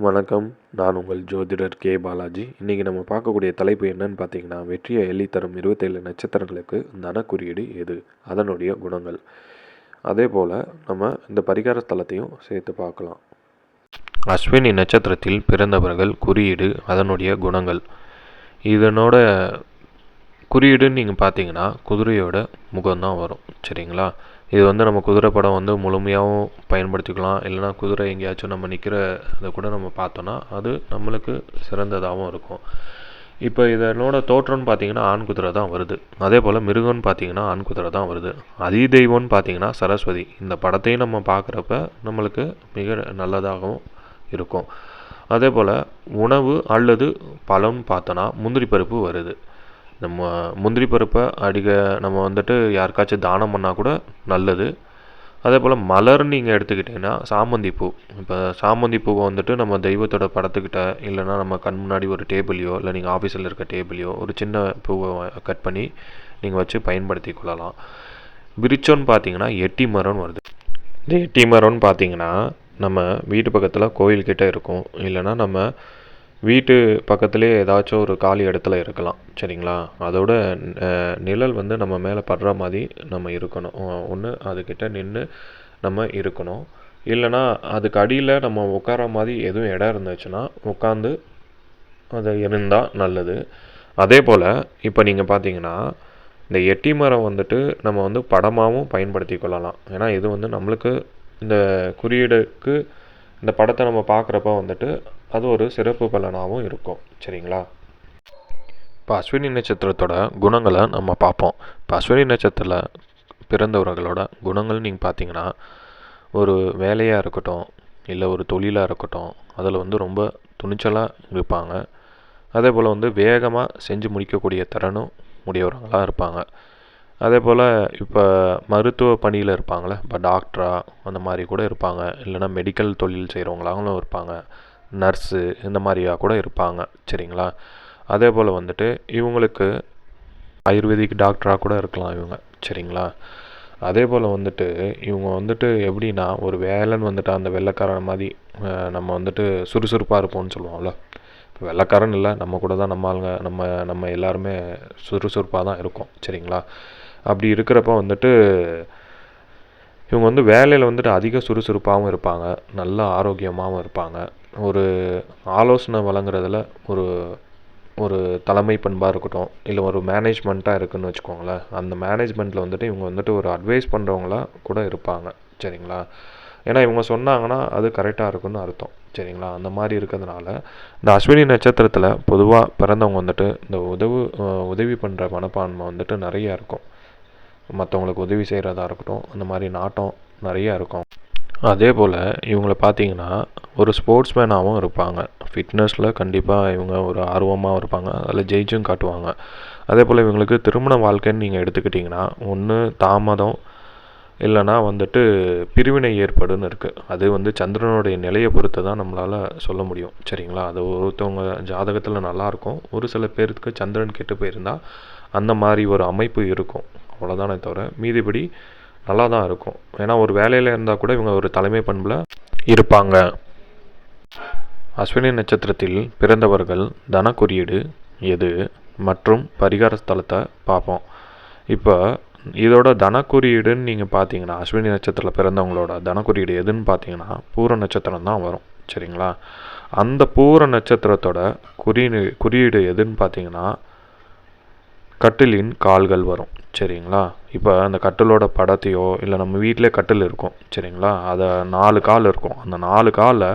வணக்கம். நான் உங்கள் ஜோதிடர் கே. பாலாஜி. இன்றைக்கி நம்ம பார்க்கக்கூடிய தலைப்பு என்னன்னு பார்த்தீங்கன்னா வெற்றியை எள்ளித்தரும் இருபத்தேழு நட்சத்திரங்களுக்கு தன குறியீடு எது? அதனுடைய குணங்கள். அதே போல் நம்ம இந்த பரிகார ஸ்தலத்தையும் சேர்த்து பார்க்கலாம். அஸ்வினி நட்சத்திரத்தில் பிறந்தவர்கள் குறியீடு அதனுடைய குணங்கள். இதனோட குறியீடுன்னு நீங்கள் பார்த்தீங்கன்னா குதிரையோட முகம்தான் வரும். சரிங்களா? இது வந்து நம்ம குதிரை படம் வந்து முழுமையாகவும் பயன்படுத்திக்கலாம். இல்லைனா குதிரை எங்கேயாச்சும் நம்ம நிற்கிற இதை கூட நம்ம பார்த்தோன்னா அது நம்மளுக்கு சிறந்ததாகவும் இருக்கும். இப்போ இதனோட தோற்றம்னு பார்த்தீங்கன்னா ஆண் குதிரை தான் வருது. அதே போல் மிருகம்னு பார்த்தீங்கன்னா ஆண் குதிரை தான் வருது. அதிதெய்வம்னு பார்த்தீங்கன்னா சரஸ்வதி. இந்த படத்தையும் நம்ம பார்க்குறப்ப நம்மளுக்கு மிக நல்லதாகவும் இருக்கும். அதே போல் உணவு அல்லது பழம்னு பார்த்தோன்னா முந்திரி பருப்பு வருது. நம்ம முந்திரி பருப்பை அடிக்க நம்ம வந்துட்டு யாருக்காச்சும் தானம் பண்ணால் கூட நல்லது. அதே போல் மலர்னு நீங்கள் எடுத்துக்கிட்டிங்கன்னா சாமந்தி பூ. இப்போ சாமந்தி பூவை வந்துட்டு நம்ம தெய்வத்தோட படத்துக்கிட்ட இல்லைன்னா நம்ம கண் முன்னாடி ஒரு டேபிளையோ இல்லை நீங்கள் ஆஃபீஸில் இருக்க டேபிளையோ ஒரு சின்ன பூவை கட் பண்ணி நீங்கள் வச்சு பயன்படுத்தி கொள்ளலாம். விரிச்சோன்னு பார்த்தீங்கன்னா எட்டி மரம்னு வருது. இந்த எட்டி மரம்னு பார்த்தீங்கன்னா நம்ம வீட்டு பக்கத்தில் கோயில்கிட்ட இருக்கும். இல்லைன்னா நம்ம வீட்டு பக்கத்துலேயே ஏதாச்சும் ஒரு காலி இடத்துல இருக்கலாம் சரிங்களா? அதோட நிழல் வந்து நம்ம மேலே படுற மாதிரி நம்ம இருக்கணும். ஒன்று அதுக்கிட்ட நின்று நம்ம இருக்கணும். இல்லைன்னா அதுக்கு அடியில் நம்ம உட்கார மாதிரி எதுவும் இடம் இருந்துச்சுன்னா உட்காந்து அது இருந்தால் நல்லது. அதே போல் இப்போ நீங்கள் பார்த்தீங்கன்னா இந்த எட்டி மரம் வந்துட்டு நம்ம வந்து படமாகவும் பயன்படுத்தி கொள்ளலாம். ஏன்னா இது வந்து நம்மளுக்கு இந்த குறியீடுக்கு இந்த படத்தை நம்ம பார்க்குறப்ப வந்துட்டு அது ஒரு சிறப்பு பலனாகவும் இருக்கும். சரிங்களா? இப்போ அஸ்வினி நட்சத்திரத்தோட குணங்களை நம்ம பார்ப்போம். இப்போ அஸ்வினி நட்சத்திரத்தில் பிறந்தவர்களோட குணங்கள் நீங்கள் பார்த்தீங்கன்னா ஒரு வேலையாக இருக்கட்டும் இல்லை ஒரு தொழிலாக இருக்கட்டும் அதில் வந்து ரொம்ப துணிச்சலாக இருப்பாங்க. அதே போல் வந்து வேகமாக செஞ்சு முடிக்கக்கூடிய திறனும் உடையவர்களாக இருப்பாங்க. அதே போல் இப்போ மருத்துவ பணியில் இருப்பாங்களே இப்போ டாக்டராக அந்த மாதிரி கூட இருப்பாங்க. இல்லைன்னா மெடிக்கல் தொழில் செய்கிறவங்களாகவும் இருப்பாங்க. நர்ஸு இந்த மாதிரியா கூட இருப்பாங்க சரிங்களா? அதே போல் வந்துட்டு இவங்களுக்கு ஆயுர்வேதிக் டாக்டராக கூட இருக்கலாம் இவங்க சரிங்களா? அதே போல் வந்துட்டு இவங்க வந்துட்டு எப்படின்னா ஒரு வேலைன்னு வந்துட்டு அந்த வெள்ளைக்காரன் மாதிரி நம்ம வந்துட்டு சுறுசுறுப்பாக இருப்போம்னு சொல்லுவோம்ல. இப்போ வெள்ளைக்காரன் இல்லை நம்ம கூட தான் நம்ம ஆளுங்க நம்ம நம்ம எல்லாருமே சுறுசுறுப்பாக தான் இருக்கோம் சரிங்களா? அப்படி இருக்கிறப்ப வந்துட்டு இவங்க வந்து வேலையில் வந்துட்டு அதிக சுறுசுறுப்பாகவும் இருப்பாங்க நல்ல ஆரோக்கியமாகவும் இருப்பாங்க. ஒரு ஆலோசனை வழங்குறதுல ஒரு ஒரு தலைமை பண்பாக இருக்கட்டும் இல்லை ஒரு மேனேஜ்மெண்ட்டாக இருக்குன்னு வச்சுக்கோங்களேன் அந்த மேனேஜ்மெண்ட்டில் வந்துட்டு இவங்க வந்துட்டு ஒரு அட்வைஸ் பண்ணுறவங்களா கூட இருப்பாங்க சரிங்களா? ஏன்னா இவங்க சொன்னாங்கன்னா அது கரெக்டாக இருக்குன்னு அர்த்தம் சரிங்களா? அந்த மாதிரி இருக்கிறதுனால இந்த அஸ்வினி நட்சத்திரத்தில் பொதுவாக பிறந்தவங்க வந்துட்டு இந்த உதவு உதவி பண்ணுற மனப்பான்மை வந்துட்டு நிறையா இருக்கும். மற்றவங்களுக்கு உதவி செய்கிறதா இருக்கட்டும் அந்த மாதிரி நாட்டம் நிறையா இருக்கும். அதே போல் இவங்கள பார்த்தீங்கன்னா ஒரு ஸ்போர்ட்ஸ்மேனாகவும் இருப்பாங்க. ஃபிட்னஸில் கண்டிப்பாக இவங்க ஒரு ஆர்வமாகவும் இருப்பாங்க. அதில் ஜெயிச்சும் காட்டுவாங்க. அதே போல் இவங்களுக்கு திருமண வாழ்க்கைன்னு நீங்கள் எடுத்துக்கிட்டிங்கன்னா ஒன்று தாமதம் இல்லைன்னா வந்துட்டு பிரிவினை ஏற்படுன்னு இருக்குது அது வந்து சந்திரனுடைய நிலையை பொறுத்து தான் நம்மளால் சொல்ல முடியும். சரிங்களா? அது ஒருத்தவங்க ஜாதகத்தில் நல்லாயிருக்கும் ஒரு சில பேருக்கு சந்திரன் கெட்டு போயிருந்தால் அந்த மாதிரி ஒரு அமைப்பு இருக்கும். அவ்வளோதானே தவிர மீதிபடி நல்லா தான் இருக்கும். ஏன்னா ஒரு வேலையில் இருந்தால் கூட இவங்க ஒரு தலைமை பண்பில் இருப்பாங்க. அஸ்வினி நட்சத்திரத்தில் பிறந்தவர்கள் தன குறியீடு எது மற்றும் பரிகார ஸ்தலத்தை பார்ப்போம். இப்போ இதோட தன குறியீடுன்னு நீங்கள் பார்த்தீங்கன்னா அஸ்வினி நட்சத்திரத்தில் பிறந்தவங்களோட தன குறியீடு எதுன்னு பார்த்தீங்கன்னா பூர நட்சத்திரம் தான் வரும். சரிங்களா? அந்த பூர நட்சத்திரத்தோட குறியீடு குறியீடு எதுன்னு பார்த்தீங்கன்னா கட்டிலின் கால்கள் வரும். சரிங்களா? இப்போ அந்த கட்டிலோட படத்தையோ இல்லை நம்ம வீட்டிலே கட்டில் இருக்கும் சரிங்களா? அதை நாலு கால் இருக்கும். அந்த நாலு காலை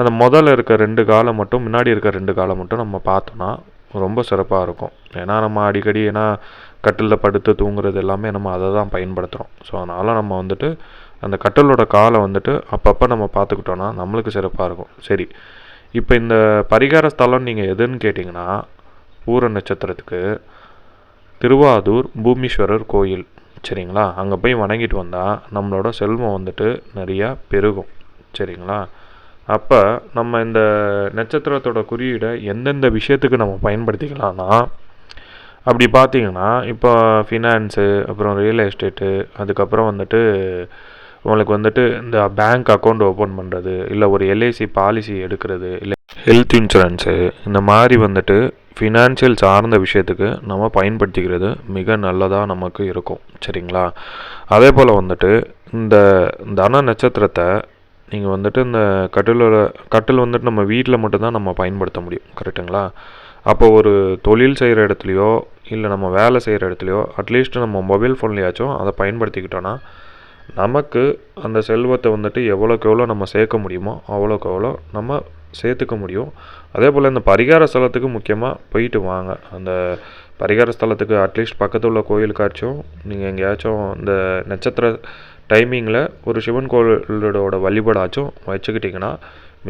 அந்த முதல்ல இருக்க ரெண்டு காலை மட்டும் முன்னாடி இருக்க ரெண்டு காலை மட்டும் நம்ம பார்த்தோன்னா ரொம்ப சிறப்பாக இருக்கும். ஏன்னா நம்ம அடிக்கடி ஏன்னா கட்டிலில் படுத்து தூங்குறது எல்லாமே நம்ம அதை தான் பயன்படுத்துகிறோம் ஸோ அதனால் நம்ம வந்துட்டு அந்த கட்டிலோட காலை வந்துட்டு அப்பப்போ நம்ம பார்த்துக்கிட்டோன்னா நம்மளுக்கு சிறப்பாக இருக்கும். சரி. இப்போ இந்த பரிகார ஸ்தலம் நீங்கள் எதுன்னு கேட்டிங்கன்னா பூர நட்சத்திரத்துக்கு திருவாதூர் பூமீஸ்வரர் கோயில். சரிங்களா? அங்கே போய் வணங்கிட்டு வந்தால் நம்மளோட செல்வம் வந்துட்டு நிறையா பெருகும். சரிங்களா? அப்போ நம்ம இந்த நட்சத்திரத்தோட குறியீடை எந்தெந்த விஷயத்துக்கு நம்ம பயன்படுத்திக்கலாம்னா அப்படி பார்த்தீங்கன்னா இப்போ ஃபினான்ஸு அப்புறம் ரியல் எஸ்டேட்டு அதுக்கப்புறம் வந்துட்டு உங்களுக்கு வந்துட்டு இந்த பேங்க் அக்கௌண்ட் ஓப்பன் பண்ணுறது இல்லை ஒரு எல்ஐசி பாலிசி எடுக்கிறது இல்லை ஹெல்த் இன்சூரன்ஸு இந்த மாதிரி வந்துட்டு ஃபினான்ஷியல் சார்ந்த விஷயத்துக்கு நம்ம பயன்படுத்திக்கிறது மிக நல்லதாக நமக்கு இருக்கும். சரிங்களா? அதே போல் வந்துட்டு இந்த தன நட்சத்திரத்தை நீங்கள் வந்துட்டு இந்த கட்டிலோட கட்டில் வந்துட்டு நம்ம வீட்டில் மட்டும்தான் நம்ம பயன்படுத்த முடியும். கரெக்டுங்களா அப்போ ஒரு தொழில் செய்கிற இடத்துலையோ இல்லை நம்ம வேலை செய்கிற இடத்துலையோ அட்லீஸ்ட் நம்ம மொபைல் ஃபோன்லேயாச்சும் அதை பயன்படுத்திக்கிட்டோன்னா நமக்கு அந்த செல்வத்தை வந்துட்டு எவ்வளோக்கு எவ்வளோ நம்ம சேர்க்க முடியுமோ அவ்வளோக்கு எவ்வளோ நம்ம சேர்த்துக்க முடியும். அதே போல் இந்த பரிகார ஸ்தலத்துக்கு முக்கியமாக போயிட்டு வாங்க. அந்த பரிகார ஸ்தலத்துக்கு அட்லீஸ்ட் பக்கத்தில் உள்ள கோயிலுக்காச்சும் நீங்கள் எங்கேயாச்சும் இந்த நட்சத்திர டைமிங்கில் ஒரு சிவன் கோயிலோட வழிபாடாச்சும் வச்சுக்கிட்டிங்கன்னா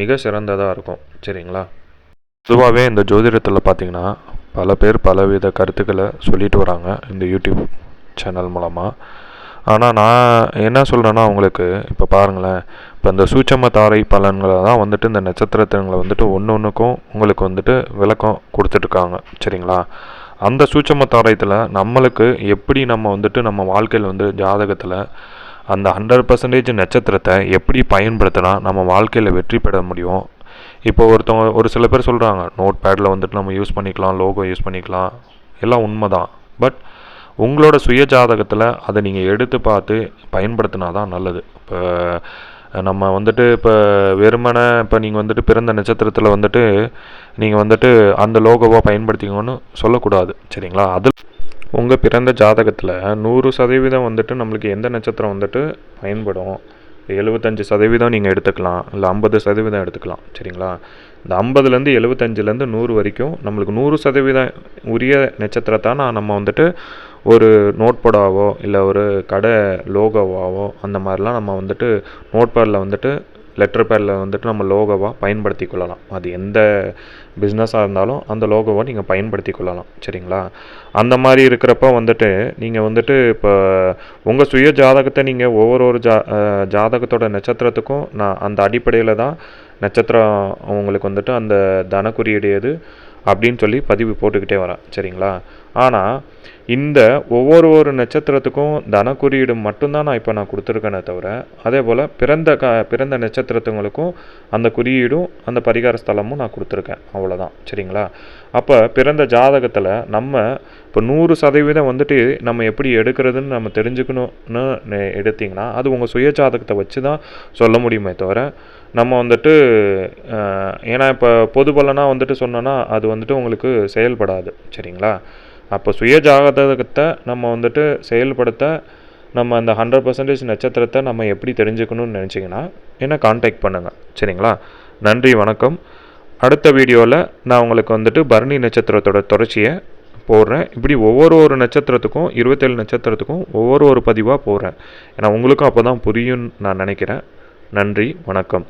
மிக சிறந்ததாக இருக்கும். சரிங்களா? பொதுவாகவே இந்த ஜோதிடத்தில் பார்த்தீங்கன்னா பல பேர் பலவித கருத்துக்களை சொல்லிட்டு வராங்க இந்த யூடியூப் சேனல் மூலமாக ஆனால் நான் என்ன சொல்கிறேன்னா உங்களுக்கு இப்போ பாருங்களேன். இப்போ இந்த சூட்சம தாரை பலன்களை தான் வந்துட்டு இந்த நட்சத்திரத்துங்களை வந்துட்டு ஒன்று ஒன்றுக்கும் உங்களுக்கு வந்துட்டு விளக்கம் கொடுத்துட்ருக்காங்க சரிங்களா? அந்த சூட்சம தாரயத்தில் நம்மளுக்கு எப்படி நம்ம வந்துட்டு நம்ம வாழ்க்கையில் வந்து ஜாதகத்தில் அந்த ஹண்ட்ரட் பர்சன்டேஜ் நட்சத்திரத்தை எப்படி பயன்படுத்தினா நம்ம வாழ்க்கையில் வெற்றி பெற முடியும்? இப்போ ஒருத்தவங்க ஒரு சில பேர் சொல்கிறாங்க நோட் பேடில் வந்துட்டு நம்ம யூஸ் பண்ணிக்கலாம் லோகோ யூஸ் பண்ணிக்கலாம். எல்லாம் உண்மை தான் பட் உங்களோட சுய ஜாதகத்தில் அதை நீங்கள் எடுத்து பார்த்து பயன்படுத்தினா தான் நல்லது. இப்போ நம்ம வந்துட்டு இப்போ வெறுமனை இப்போ நீங்கள் வந்துட்டு பிறந்த நட்சத்திரத்தில் வந்துட்டு நீங்கள் வந்துட்டு அந்த லோகோவாக பயன்படுத்திக்கணும்னு சொல்லக்கூடாது. சரிங்களா? அது உங்கள் பிறந்த ஜாதகத்தில் நூறு சதவீதம் வந்துட்டு நம்மளுக்கு எந்த நட்சத்திரம் வந்துட்டு பயன்படும்? எழுபத்தஞ்சு சதவீதம் நீங்கள் எடுத்துக்கலாம். இல்லை ஐம்பது சதவீதம் எடுத்துக்கலாம். சரிங்களா? இந்த ஐம்பதுலேருந்து எழுபத்தஞ்சிலேருந்து நூறு வரைக்கும் நம்மளுக்கு நூறு சதவீதம் உரிய நட்சத்திரத்தை நான் நம்ம வந்துட்டு ஒரு நோட் போடாவோ இல்லை ஒரு கடை லோகோவாவோ அந்த மாதிரிலாம் நம்ம வந்துட்டு நோட் பேடில் வந்துட்டு லெட்டர் பேடில் வந்துட்டு நம்ம லோகோவாக பயன்படுத்தி கொள்ளலாம். அது எந்த பிஸ்னஸாக இருந்தாலும் அந்த லோகோவை நீங்கள் பயன்படுத்தி கொள்ளலாம். சரிங்களா? அந்த மாதிரி இருக்கிறப்ப வந்துட்டு நீங்கள் வந்துட்டு இப்போ உங்கள் சுய ஜாதகத்தை நீங்கள் ஒவ்வொரு ஒரு ஜா ஜாதகத்தோட நட்சத்திரத்துக்கும் நான் அந்த அடிப்படையில் தான் நட்சத்திரம் உங்களுக்கு வந்துட்டு அந்த தன குறியீடு எது? அப்படின்னு சொல்லி பதிவு போட்டுக்கிட்டே வரேன். சரிங்களா? ஆனால் இந்த ஒவ்வொரு ஒரு நட்சத்திரத்துக்கும் தன குறியீடு மட்டும்தான் நான் இப்போ நான் கொடுத்துருக்கேனே தவிர அதே போல் பிறந்த க பிறந்த நட்சத்திரத்துங்களுக்கும் அந்த குறியீடும் அந்த பரிகார ஸ்தலமும் நான் கொடுத்துருக்கேன். அவ்வளோதான் சரிங்களா? அப்போ பிறந்த ஜாதகத்தில் நம்ம இப்போ நூறு சதவீதம் வந்துட்டு நம்ம எப்படி எடுக்கிறதுன்னு நம்ம தெரிஞ்சுக்கணும்னு எடுத்திங்கன்னா அது உங்கள் சுய ஜாதகத்தை வச்சு தான் சொல்ல முடியுமே தவிர நம்ம வந்துட்டு ஏன்னா இப்போ பொது பலனாக வந்துட்டு சொன்னோன்னா அது வந்துட்டு உங்களுக்கு செயல்படாது. சரிங்களா? அப்போ சுய ஜாதகத்தை நம்ம வந்துட்டு செயல்படுத்த நம்ம அந்த ஹண்ட்ரட் பர்சன்டேஜ் நட்சத்திரத்தை நம்ம எப்படி தெரிஞ்சுக்கணும்னு நினச்சிங்கன்னா என்ன காண்டாக்ட் பண்ணுங்கள் சரிங்களா? நன்றி வணக்கம். அடுத்த வீடியோவில் நான் உங்களுக்கு வந்துட்டு பரணி நட்சத்திரத்தோட தொடர்ச்சியை போடுறேன். இப்படி ஒவ்வொரு ஒரு நட்சத்திரத்துக்கும் இருபத்தேழு நட்சத்திரத்துக்கும் ஒவ்வொரு ஒரு பதிவாக போடுறேன். ஏன்னா உங்களுக்கும் அப்போ தான் புரியும்னு நான் நினைக்கிறேன். நன்றி வணக்கம்.